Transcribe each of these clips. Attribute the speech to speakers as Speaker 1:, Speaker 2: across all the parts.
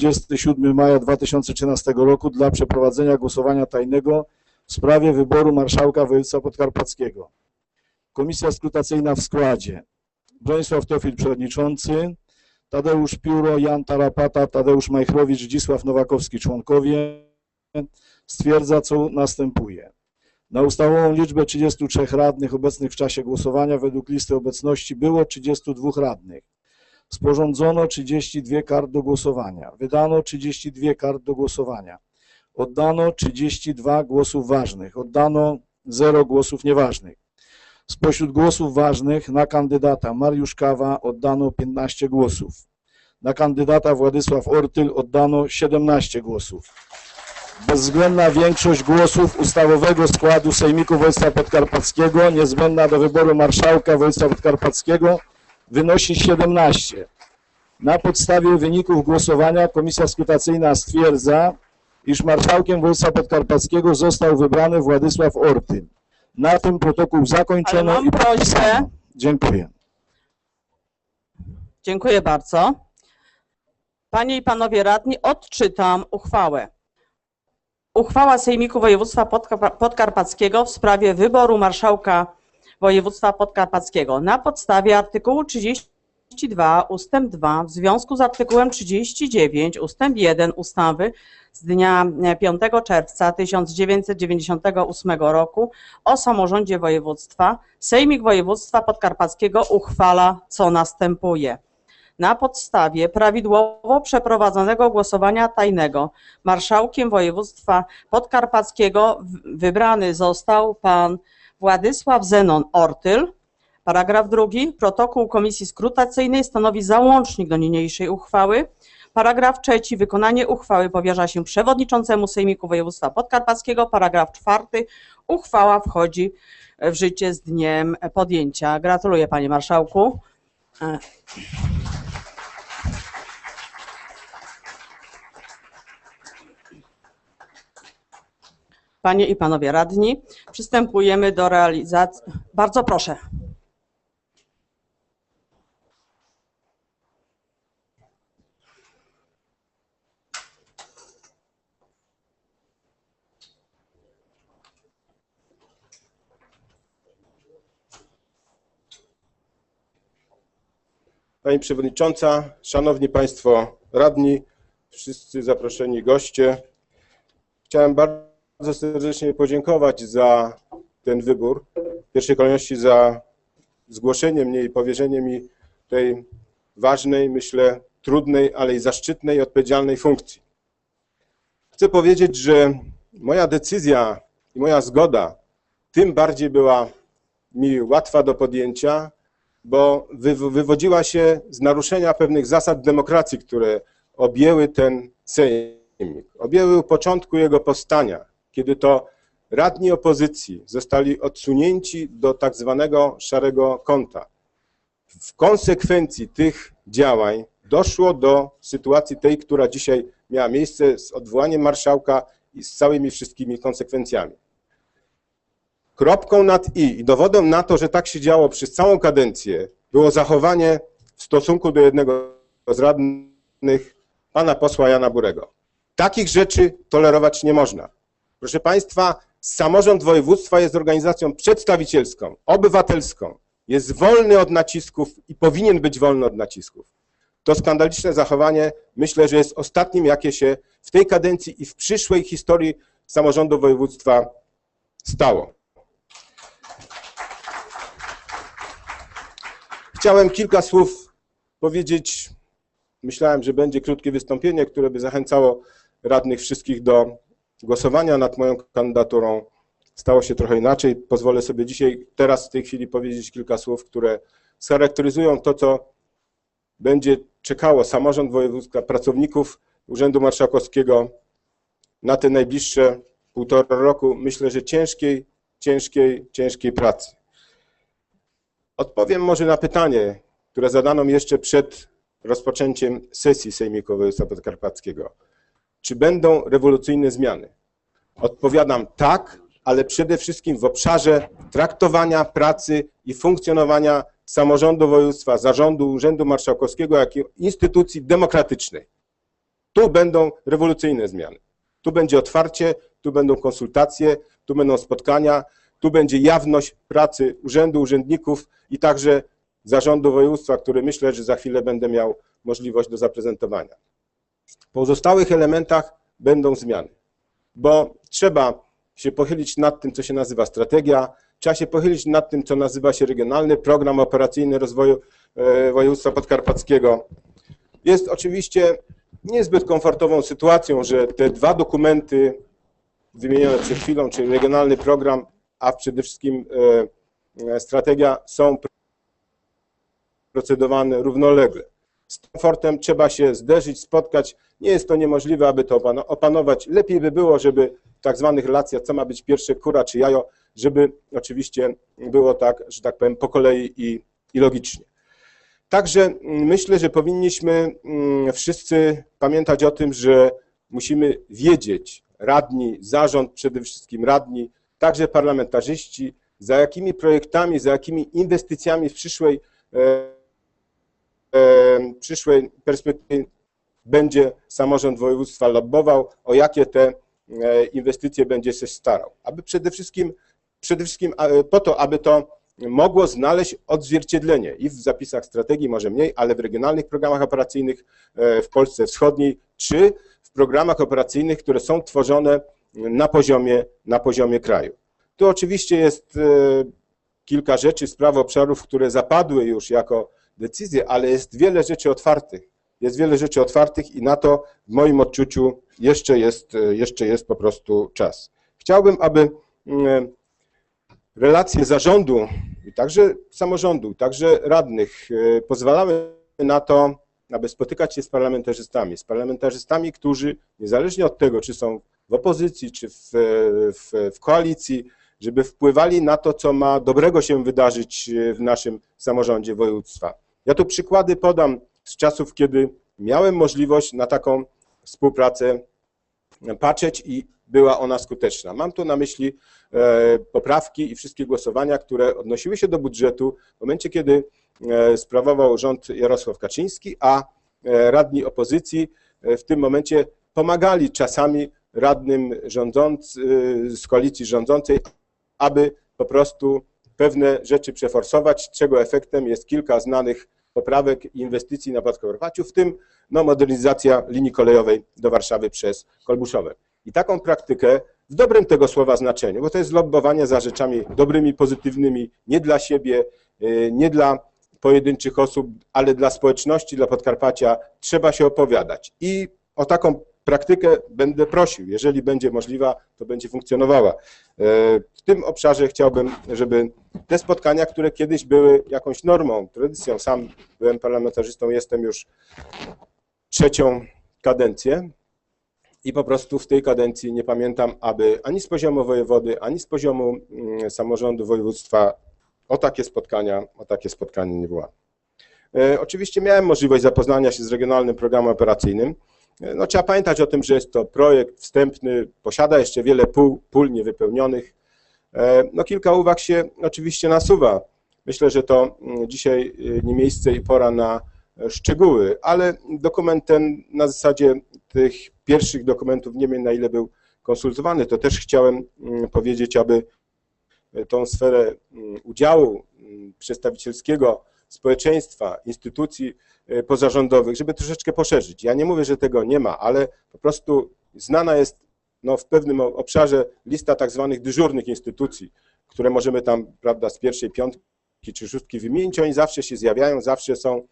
Speaker 1: 27 maja 2013 roku dla przeprowadzenia głosowania tajnego w sprawie wyboru marszałka województwa podkarpackiego. Komisja skrutacyjna w składzie Bronisław Teofil przewodniczący, Tadeusz Pióro, Jan Tarapata, Tadeusz Majchrowicz, Zdzisław Nowakowski członkowie. Stwierdza, co następuje. Na ustawową liczbę 33 radnych obecnych w czasie głosowania według listy obecności było 32 radnych. Sporządzono 32 kart do głosowania. Wydano 32 kart do głosowania. Oddano 32 głosów ważnych. Oddano 0 głosów nieważnych. Spośród głosów ważnych na kandydata Mariusz Kawa oddano 15 głosów. Na kandydata Władysław Ortyl oddano 17 głosów. Bezwzględna większość głosów ustawowego składu Sejmiku Województwa Podkarpackiego niezbędna do wyboru marszałka województwa podkarpackiego wynosi 17. Na podstawie wyników głosowania komisja skrutacyjna stwierdza, iż marszałkiem województwa podkarpackiego został wybrany Władysław Ortyl. Na tym protokół zakończono
Speaker 2: Ale mam
Speaker 1: i
Speaker 2: prośbę.
Speaker 1: Dziękuję.
Speaker 2: Dziękuję bardzo. Panie i panowie radni, odczytam uchwałę. Uchwała Sejmiku Województwa Podkar- Podkarpackiego w sprawie wyboru marszałka województwa podkarpackiego na podstawie artykułu 32 ustęp 2 w związku z artykułem 39 ustęp 1 ustawy z dnia e, 5 czerwca 1998 roku o samorządzie województwa Sejmik Województwa Podkarpackiego uchwala co następuje. Na podstawie prawidłowo przeprowadzonego głosowania tajnego marszałkiem województwa podkarpackiego wybrany został pan Władysław Zenon Ortyl. Paragraf drugi. Protokół Komisji Skrutacyjnej stanowi załącznik do niniejszej uchwały. Paragraf trzeci. Wykonanie uchwały powierza się przewodniczącemu Sejmiku Województwa Podkarpackiego. Paragraf czwarty. Uchwała wchodzi w życie z dniem podjęcia. Gratuluję panie marszałku. Panie i panowie radni, przystępujemy do realizacji. Bardzo proszę.
Speaker 3: Pani Przewodnicząca, Szanowni Państwo Radni, wszyscy zaproszeni goście. Chciałem bardzo serdecznie podziękować za ten wybór. W pierwszej kolejności za zgłoszenie mnie i powierzenie mi tej ważnej, myślę, trudnej, ale i zaszczytnej i odpowiedzialnej funkcji. Chcę powiedzieć, że moja decyzja i moja zgoda tym bardziej była mi łatwa do podjęcia, bo wy- wywodziła się z naruszenia pewnych zasad demokracji, które objęły ten Sejmik. Objęły u początku jego powstania, kiedy to radni opozycji zostali odsunięci do tak zwanego szarego kąta. W konsekwencji tych działań doszło do sytuacji tej, która dzisiaj miała miejsce z odwołaniem marszałka i z całymi wszystkimi konsekwencjami. Kropką nad i i dowodem na to, że tak się działo przez całą kadencję, było zachowanie w stosunku do jednego z radnych, pana posła Jana Burego. Takich rzeczy tolerować nie można. Proszę Państwa, samorząd województwa jest organizacją przedstawicielską, obywatelską, jest wolny od nacisków i powinien być wolny od nacisków. To skandaliczne zachowanie myślę, że jest ostatnim, jakie się w tej kadencji i w przyszłej historii samorządu województwa stało. Chciałem kilka słów powiedzieć. Myślałem, że będzie krótkie wystąpienie, które by zachęcało radnych wszystkich do głosowania nad moją kandydaturą. Stało się trochę inaczej. Pozwolę sobie dzisiaj, teraz w tej chwili powiedzieć kilka słów, które scharakteryzują to, co będzie czekało samorząd województwa, pracowników Urzędu Marszałkowskiego na te najbliższe półtora roku, myślę, że ciężkiej, ciężkiej, ciężkiej pracy. Odpowiem może na pytanie, które zadano mi jeszcze przed rozpoczęciem sesji Sejmiku Województwa Podkarpackiego. Czy będą rewolucyjne zmiany? Odpowiadam tak, ale przede wszystkim w obszarze traktowania pracy i funkcjonowania samorządu województwa, zarządu Urzędu Marszałkowskiego jako instytucji demokratycznej. Tu będą rewolucyjne zmiany. Tu będzie otwarcie, tu będą konsultacje, tu będą spotkania, tu będzie jawność pracy urzędu, urzędników i także zarządu województwa, który myślę, że za chwilę będę miał możliwość do zaprezentowania. W pozostałych elementach będą zmiany, bo trzeba się pochylić nad tym, co się nazywa strategia, trzeba się pochylić nad tym, co nazywa się regionalny program operacyjny rozwoju e, województwa podkarpackiego. Jest oczywiście niezbyt komfortową sytuacją, że te dwa dokumenty wymienione przed chwilą, czyli regionalny program, a przede wszystkim e, e, strategia są procedowane równolegle. Z komfortem trzeba się zderzyć, spotkać. Nie jest to niemożliwe, aby to opano- opanować. Lepiej by było, żeby w tak zwanych relacjach, co ma być pierwsze, kura czy jajo, żeby oczywiście było tak, że tak powiem, po kolei i, i logicznie. Także mm, myślę, że powinniśmy mm, wszyscy pamiętać o tym, że musimy wiedzieć, radni, zarząd przede wszystkim radni, także parlamentarzyści, za jakimi projektami, za jakimi inwestycjami w przyszłej, e, przyszłej perspektywie będzie samorząd województwa lobbował, o jakie te e, inwestycje będzie się starał. Aby przede wszystkim, przede wszystkim po to, aby to mogło znaleźć odzwierciedlenie i w zapisach strategii, może mniej, ale w regionalnych programach operacyjnych e, w Polsce Wschodniej, czy w programach operacyjnych, które są tworzone na poziomie, na poziomie kraju. Tu oczywiście jest e, kilka rzeczy, spraw, obszarów, które zapadły już jako decyzje, ale jest wiele rzeczy otwartych. Jest wiele rzeczy otwartych i na to w moim odczuciu jeszcze jest, e, jeszcze jest po prostu czas. Chciałbym, aby mm, relacje zarządu, i także samorządu, także radnych e, pozwalały na to, aby spotykać się z parlamentarzystami, z parlamentarzystami, którzy niezależnie od tego, czy są w opozycji, czy w, w, w koalicji, żeby wpływali na to, co ma dobrego się wydarzyć w naszym samorządzie województwa. Ja tu przykłady podam z czasów, kiedy miałem możliwość na taką współpracę patrzeć i była ona skuteczna. Mam tu na myśli e, poprawki i wszystkie głosowania, które odnosiły się do budżetu w momencie, kiedy e, sprawował rząd Jarosław Kaczyński, a e, radni opozycji w tym momencie pomagali czasami radnym rządząc, z koalicji rządzącej, aby po prostu pewne rzeczy przeforsować, czego efektem jest kilka znanych poprawek i inwestycji na Podkarpaciu, w tym no, modernizacja linii kolejowej do Warszawy przez Kolbuszowe. I taką praktykę w dobrym tego słowa znaczeniu, bo to jest lobbowanie za rzeczami dobrymi, pozytywnymi, nie dla siebie, y, nie dla pojedynczych osób, ale dla społeczności, dla Podkarpacia trzeba się opowiadać. I o taką praktykę będę prosił. Jeżeli będzie możliwa, to będzie funkcjonowała. W tym obszarze chciałbym, żeby te spotkania, które kiedyś były jakąś normą, tradycją, sam byłem parlamentarzystą, jestem już trzecią kadencję i po prostu w tej kadencji nie pamiętam, aby ani z poziomu wojewody, ani z poziomu mm, samorządu województwa o takie spotkania, o takie spotkanie nie było. E, Oczywiście miałem możliwość zapoznania się z regionalnym programem operacyjnym. E, No, trzeba pamiętać o tym, że jest to projekt wstępny, posiada jeszcze wiele pól, pól niewypełnionych. E, No, kilka uwag się oczywiście nasuwa. Myślę, że to mm, dzisiaj y, nie miejsce i pora na e, szczegóły, ale dokument ten na zasadzie tych pierwszych dokumentów, nie wiem na ile był konsultowany, to też chciałem mm, powiedzieć, aby tą sferę mm, udziału przedstawicielskiego społeczeństwa, instytucji e, pozarządowych, żeby troszeczkę poszerzyć. Ja nie mówię, że tego nie ma, ale po prostu znana jest no, w pewnym obszarze lista tak zwanych dyżurnych instytucji, które możemy tam, prawda, z pierwszej piątki czy szóstki wymienić. Oni zawsze się zjawiają, zawsze są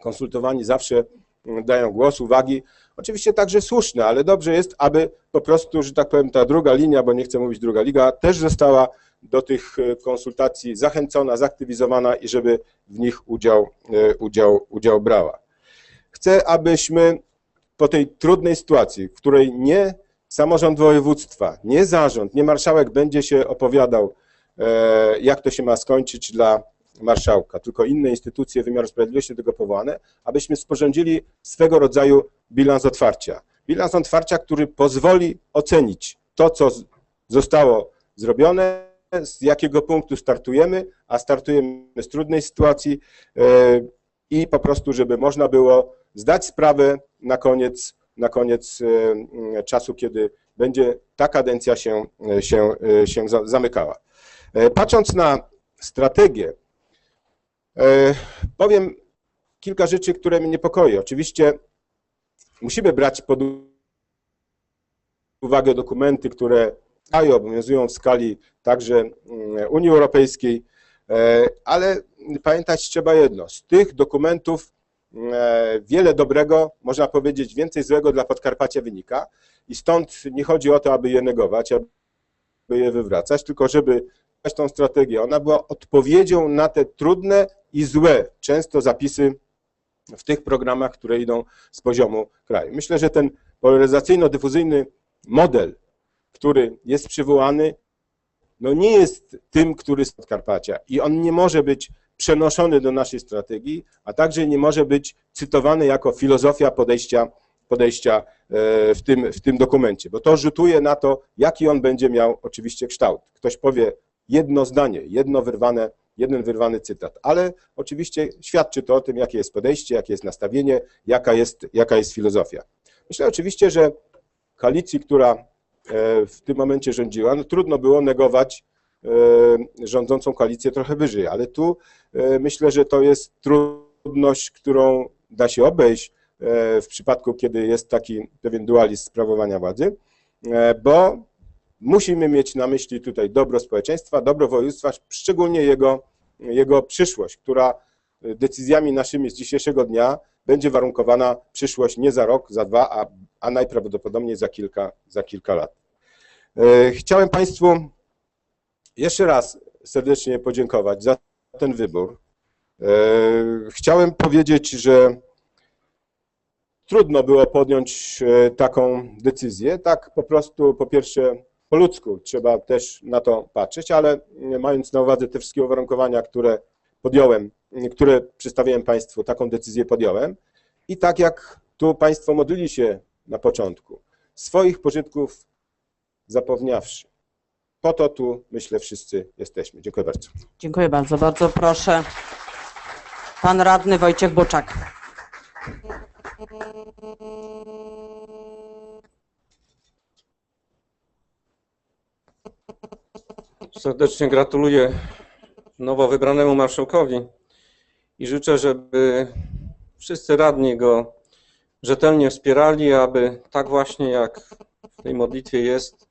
Speaker 3: konsultowani, zawsze mm, dają głos, uwagi. Oczywiście także słuszne, ale dobrze jest, aby po prostu, że tak powiem, ta druga linia, bo nie chcę mówić druga liga, też została do tych e, konsultacji zachęcona, zaktywizowana i żeby w nich udział, e, udział, udział brała. Chcę, abyśmy po tej trudnej sytuacji, w której nie samorząd województwa, nie zarząd, nie marszałek będzie się opowiadał, e, jak to się ma skończyć dla marszałka, tylko inne instytucje wymiaru sprawiedliwości do tego powołane, abyśmy sporządzili swego rodzaju bilans otwarcia. Bilans otwarcia, który pozwoli ocenić to, co zostało zrobione, z jakiego punktu startujemy, a startujemy z trudnej sytuacji e, i po prostu, żeby można było zdać sprawę na koniec na koniec e, czasu, kiedy będzie ta kadencja się, się, się za- zamykała. E, Patrząc na strategię, e, powiem kilka rzeczy, które mnie niepokoi. Oczywiście musimy brać pod uwagę dokumenty, które obowiązują w skali także Unii Europejskiej, e, ale pamiętać trzeba jedno, z tych dokumentów wiele dobrego, można powiedzieć więcej złego dla Podkarpacia wynika i stąd nie chodzi o to, aby je negować, aby je wywracać, tylko żeby tą strategię. Ona była odpowiedzią na te trudne i złe często zapisy w tych programach, które idą z poziomu kraju. Myślę, że ten polaryzacyjno-dyfuzyjny model, który jest przywołany, no nie jest tym, który z Podkarpacia i on nie może być przenoszony do naszej strategii, a także nie może być cytowany jako filozofia podejścia, podejścia e, w tym, w tym dokumencie, bo to rzutuje na to, jaki on będzie miał oczywiście kształt. Ktoś powie jedno zdanie, jedno wyrwane, jeden wyrwany cytat, ale oczywiście świadczy to o tym, jakie jest podejście, jakie jest nastawienie, jaka jest, jaka jest filozofia. Myślę oczywiście, że koalicji, która e, w tym momencie rządziła, no trudno było negować rządzącą koalicję trochę wyżej, ale tu e, myślę, że to jest trudność, którą da się obejść e, w przypadku, kiedy jest taki pewien dualizm sprawowania władzy, e, bo musimy mieć na myśli tutaj dobro społeczeństwa, dobro województwa, szczególnie jego, jego przyszłość, która e, decyzjami naszymi z dzisiejszego dnia będzie warunkowana przyszłość nie za rok, za dwa, a, a najprawdopodobniej za kilka, za kilka lat. E, Chciałem Państwu jeszcze raz serdecznie podziękować za ten wybór. E, Chciałem powiedzieć, że trudno było podjąć e, taką decyzję. Tak po prostu, po pierwsze, po ludzku trzeba też na to patrzeć, ale mm, mając na uwadze te wszystkie uwarunkowania, które podjąłem, które przedstawiłem Państwu, taką decyzję podjąłem. I tak jak tu Państwo modlili się na początku, swoich pożytków zapewniawszy. Po to tu, myślę, wszyscy jesteśmy. Dziękuję bardzo.
Speaker 2: Dziękuję bardzo. Bardzo proszę. Pan radny Wojciech Buczak.
Speaker 4: Serdecznie gratuluję nowo wybranemu marszałkowi i życzę, żeby wszyscy radni go rzetelnie wspierali, aby tak właśnie jak w tej modlitwie jest,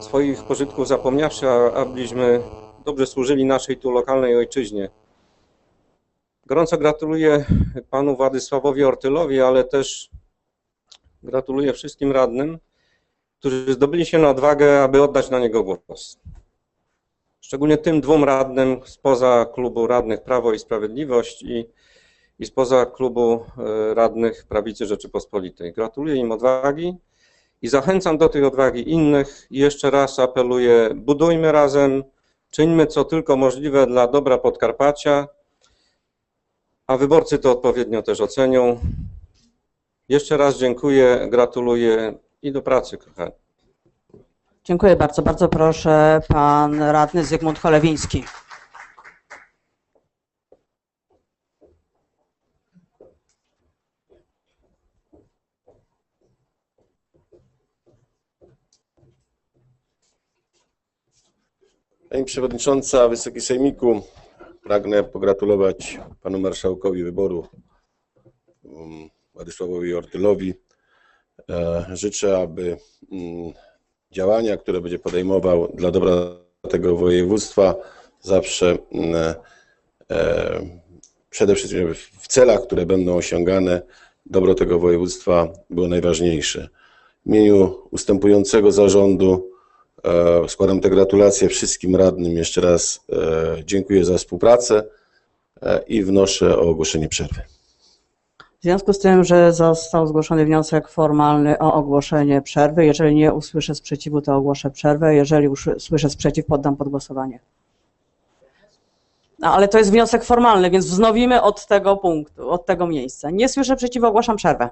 Speaker 4: swoich pożytków zapomniawszy, abyśmy dobrze służyli naszej tu lokalnej ojczyźnie. Gorąco gratuluję panu Władysławowi Ortylowi, ale też gratuluję wszystkim radnym, którzy zdobyli się na odwagę, aby oddać na niego głos. Szczególnie tym dwóm radnym spoza klubu radnych Prawo i Sprawiedliwość i, i spoza klubu e, radnych Prawicy Rzeczypospolitej. Gratuluję im odwagi i zachęcam do tej odwagi innych. I jeszcze raz apeluję, budujmy razem, czyńmy co tylko możliwe dla dobra Podkarpacia, a wyborcy to odpowiednio też ocenią. Jeszcze raz dziękuję, gratuluję i do pracy, kochani.
Speaker 2: Dziękuję bardzo. Bardzo proszę pan radny Zygmunt Cholewiński.
Speaker 5: Pani Przewodnicząca, Wysoki Sejmiku, pragnę pogratulować Panu Marszałkowi wyboru um, Władysławowi Ortylowi. E, Życzę, aby mm, działania, które będzie podejmował dla dobra tego województwa, zawsze mm, e, przede wszystkim w celach, które będą osiągane, dobro tego województwa było najważniejsze. W imieniu ustępującego zarządu E, Składam te gratulacje wszystkim radnym. Jeszcze raz e, dziękuję za współpracę e, i wnoszę o ogłoszenie przerwy.
Speaker 2: W związku z tym, że został zgłoszony wniosek formalny o ogłoszenie przerwy, jeżeli nie usłyszę sprzeciwu, to ogłoszę przerwę. Jeżeli usłyszę sprzeciw, poddam pod głosowanie. No, ale to jest wniosek formalny, więc wznowimy od tego punktu, od tego miejsca. Nie słyszę sprzeciwu, ogłaszam przerwę.